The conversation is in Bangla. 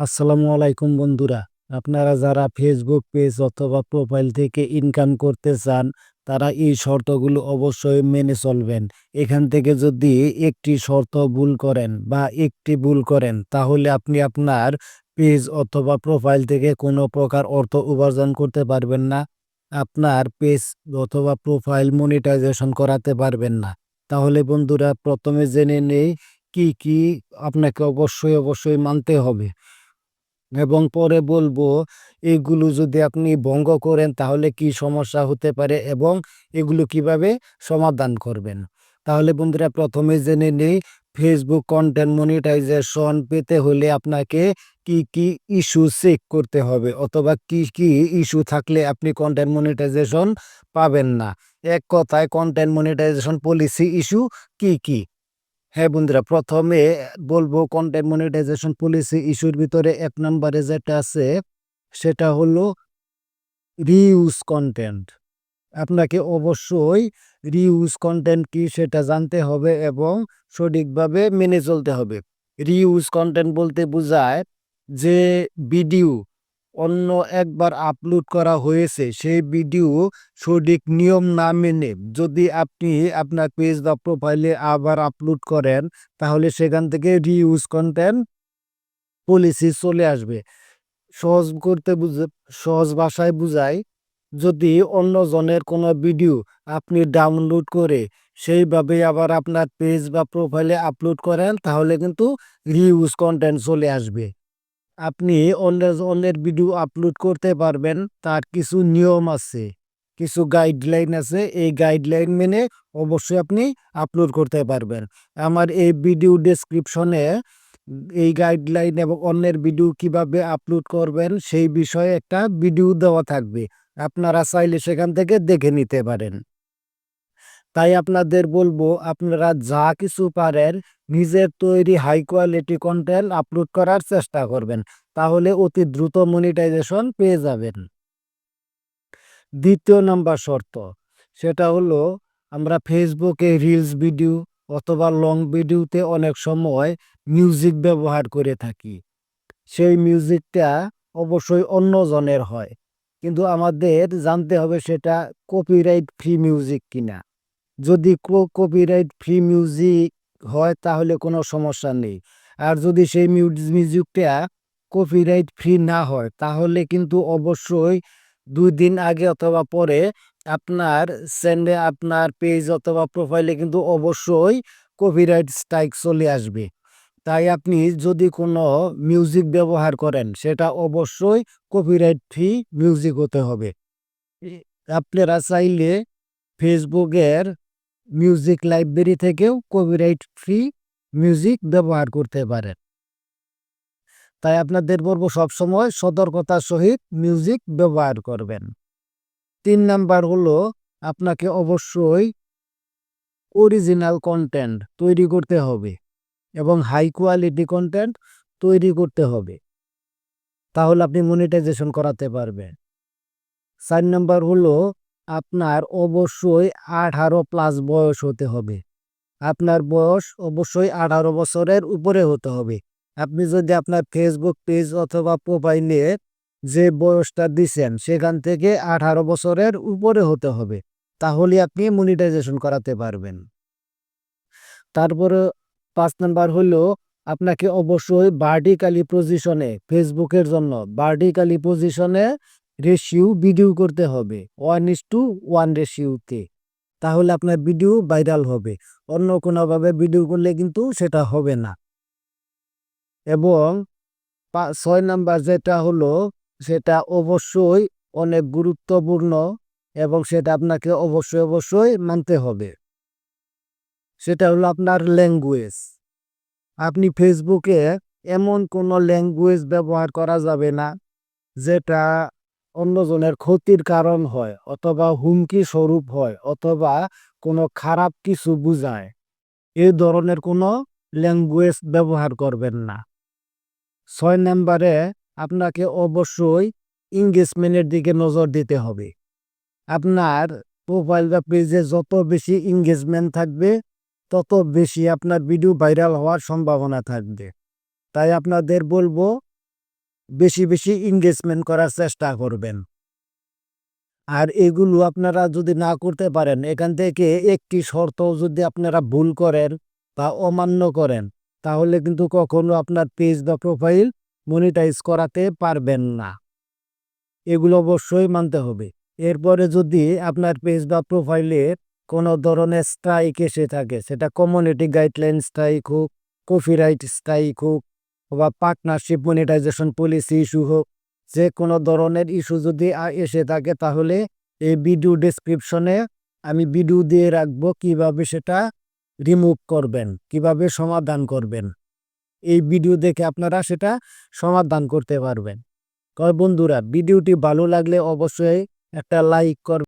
আসসালামু আলাইকুম বন্ধুরা। আপনারা যারা ফেসবুক পেজ অথবা প্রোফাইল থেকে ইনকাম করতে চান, তারা এই শর্তগুলো অবশ্যই মেনে চলবেন। এখান থেকে যদি একটি শর্ত ভুল করেন বা একটি ভুল করেন, তাহলে আপনি আপনার পেজ অথবা প্রোফাইল থেকে কোনো প্রকার অর্থ উপার্জন করতে পারবেন না। আপনার পেজ অথবা প্রোফাইল মনিটাইজেশন করাতে পারবেন না। তাহলে বন্ধুরা, প্রথমে জেনে নেই কি কি আপনাকে অবশ্যই অবশ্যই মানতে হবে। এবং পরে বলব, এগুলো যদি আপনি ভঙ্গ করেন, তাহলে কি সমস্যা হতে পারে এবং এগুলো কীভাবে সমাধান করবেন? তাহলে বন্ধুরা প্রথমে জেনে নেই ফেসবুক কন্টেন্ট মনিটাইজেশন পেতে হলে আপনাকে কি কি ইস্যু চেক করতে হবে অথবা কি কি ইস্যু থাকলে আপনি কন্টেন্ট মনিটাইজেশন পাবেন না। এক কথায় কন্টেন্ট মনিটাইজেশন পলিসি ইস্যু কি কি? হ্যাঁ বন্ধুরা, প্রথমে বলব কন্টেন্ট মনিটাইজেশন পলিসি ইস্যুর ভিতরে এক নম্বরে যেটা আছে, সেটা হলো রিউজ কন্টেন্ট আপনাকে অবশ্যই রিউজ কন্টেন্ট কি সেটা জানতে হবে এবং সঠিকভাবে মেনে চলতে হবে। রিউজ কন্টেন্ট বলতে বোঝায় যে ভিডিও অন্য একবার আপলোড করা হয়েছে, সেই ভিডিও সঠিক নিয়ম না মেনে যদি আপনি আপনার পেজ বা প্রোফাইলে আবার আপলোড করেন, তাহলে সেখান থেকে রিউজ কন্টেন্ট পলিসি চলে আসবে। সহজ করতে বুঝে, সহজ ভাষায় বুঝাই, যদি অন্য জনের কোনো ভিডিও আপনি ডাউনলোড করে সেইভাবে আবার আপনার পেজ বা প্রোফাইলে আপলোড করেন, তাহলে কিন্তু রিউজ কন্টেন্ট চলে আসবে। আপনি অন্যের অন্যের ভিডিও আপলোড করতে পারবেন, তার কিছু নিয়ম আছে, কিছু গাইডলাইন আছে, এই গাইডলাইন মেনে অবশ্যই আপনি আপলোড করতে পারবেন। আমার এই ভিডিও ডেসক্রিপশনে এই গাইডলাইন এবং অন্যের ভিডিও কীভাবে আপলোড করবেন, সেই বিষয়ে একটা ভিডিও দেওয়া থাকবে, আপনারা চাইলে সেখান থেকে দেখে নিতে পারেন। তাই আপনাদের বলব, আপনারা যা কিছু পারেন, নিজের তৈরি হাই কোয়ালিটি কন্টেন্ট আপলোড করার চেষ্টা করবেন। তাহলে অতি দ্রুত মনিটাইজেশন পেয়ে যাবেন। দ্বিতীয় নাম্বার শর্ত, সেটা হলো আমরা ফেসবুকে রিলস ভিডিও অথবা লং ভিডিওতে অনেক সময় মিউজিক ব্যবহার করে থাকি। সেই মিউজিকটা অবশ্যই অন্যজনের হয়। কিন্তু আমাদের জানতে হবে সেটা কপিরাইট ফ্রি মিউজিক কিনা। যদি কপিরাইট ফ্রি মিউজিক হয়, তাহলে কোনো সমস্যা নেই। আর যদি সেই মিউজিকটা কপিরাইট ফ্রি না হয়, তাহলে কিন্তু অবশ্যই দুই দিন আগে অথবা পরে আপনার চ্যানেলে আপনার পেজ অথবা প্রোফাইলে কিন্তু অবশ্যই কপিরাইট স্ট্রাইক চলে আসবে। তাই আপনি যদি কোনো মিউজিক ব্যবহার করেন, সেটা অবশ্যই কপিরাইট ফ্রি মিউজিক হতে হবে। আপনারা চাইলে ফেসবুকের মিউজিক লাইব্রেরি থেকেও কপিরাইট ফ্রি মিউজিক ব্যবহার করতে পারেন। তাই আপনাদের বলব সবসময় সতর্কতার সহিত মিউজিক ব্যবহার করবেন। তিন নাম্বার হলো আপনাকে অবশ্যই অরিজিনাল কন্টেন্ট তৈরি করতে হবে এবং হাই কোয়ালিটি কন্টেন্ট তৈরি করতে হবে। তাহলে আপনি মনিটাইজেশন করাতে পারবেন। চার নাম্বার হলো আপনার অবশ্যই আঠারো প্লাস বয়স হতে হবে। আপনার বয়স অবশ্যই আঠারো বছরের উপরে হতে হবে। আপনি যদি আপনার ফেসবুক পেজ অথবা প্রোফাইলে যে বয়সটা দিচ্ছেন সেখান থেকে আঠারো বছরের উপরে হতে হবে, তাহলে আপনি মনিটাইজেশন করাতে পারবেন। তারপরে পাঁচ নাম্বার হলো, আপনাকে অবশ্যই ভার্টিক্যালি পজিশনে ফেসবুকের জন্য ভার্টিক্যালি পজিশনে রেশিও ভিডিও করতে হবে। ওয়ান ইস টু ওয়ান রেশিওতে তাহলে আপনার ভিডিও ভাইরাল হবে। অন্য কোনোভাবে ভিডিও করলে কিন্তু সেটা হবে না। এবং ছয় নাম্বার যেটা হলো, সেটা অবশ্যই অনেক গুরুত্বপূর্ণ এবং সেটা আপনাকে অবশ্যই অবশ্যই মানতে হবে। সেটা হলো আপনার ল্যাঙ্গুয়েজ আপনি ফেসবুকে এমন কোনো ল্যাঙ্গুয়েজ ব্যবহার করা যাবে না, যেটা অন্যজনের ক্ষতির কারণ হয়, অথবা হুমকি স্বরূপ হয়, অথবা কোনো খারাপ কিছু বুঝায়। এই ধরনের কোনো ল্যাঙ্গুয়েজ ব্যবহার করবেন না। ছয় নম্বরে আপনাকে অবশ্যই ইংগেজমেন্টের দিকে নজর দিতে হবে। আপনার প্রোফাইল বা পেজে যত বেশি ইংগেজমেন্ট থাকবে, তত বেশি আপনার ভিডিও ভাইরাল হওয়ার সম্ভাবনা থাকবে। তাই আপনাদের বলব বেশি বেশি এঙ্গেজমেন্ট করার চেষ্টা করবেন। আর এগুলো আপনারা যদি না করতে পারেন, এখান থেকে একটি শর্ত যদি আপনারা ভুল করেন বা অমান্য করেন, তাহলে কিন্তু কখনো আপনার পেজ বা প্রোফাইল মনিটাইজ করাতে পারবেন না। এগুলো অবশ্যই মানতে হবে। এরপরে যদি আপনার পেজ বা প্রোফাইলে কোনো ধরনের স্ট্রাইক এসে থাকে, সেটা কমিউনিটি গাইডলাইন স্ট্রাইক হোক কপিরাইট স্ট্রাইক হোক বা পার্টনারশিপ মনিটাইজেশন পলিসি ইস্যু হোক যে কোনো ধরনের ইস্যু যদি এসে থাকে, তাহলে এই ভিডিও ডেসক্রিপশনে আমি ভিডিও দিয়ে রাখব কীভাবে সেটা রিমুভ করবেন, কীভাবে সমাধান করবেন। এই ভিডিও দেখে আপনারা সেটা সমাধান করতে পারবেন। বন্ধুরা ভিডিওটি ভালো লাগলে অবশ্যই একটা লাইক করবেন।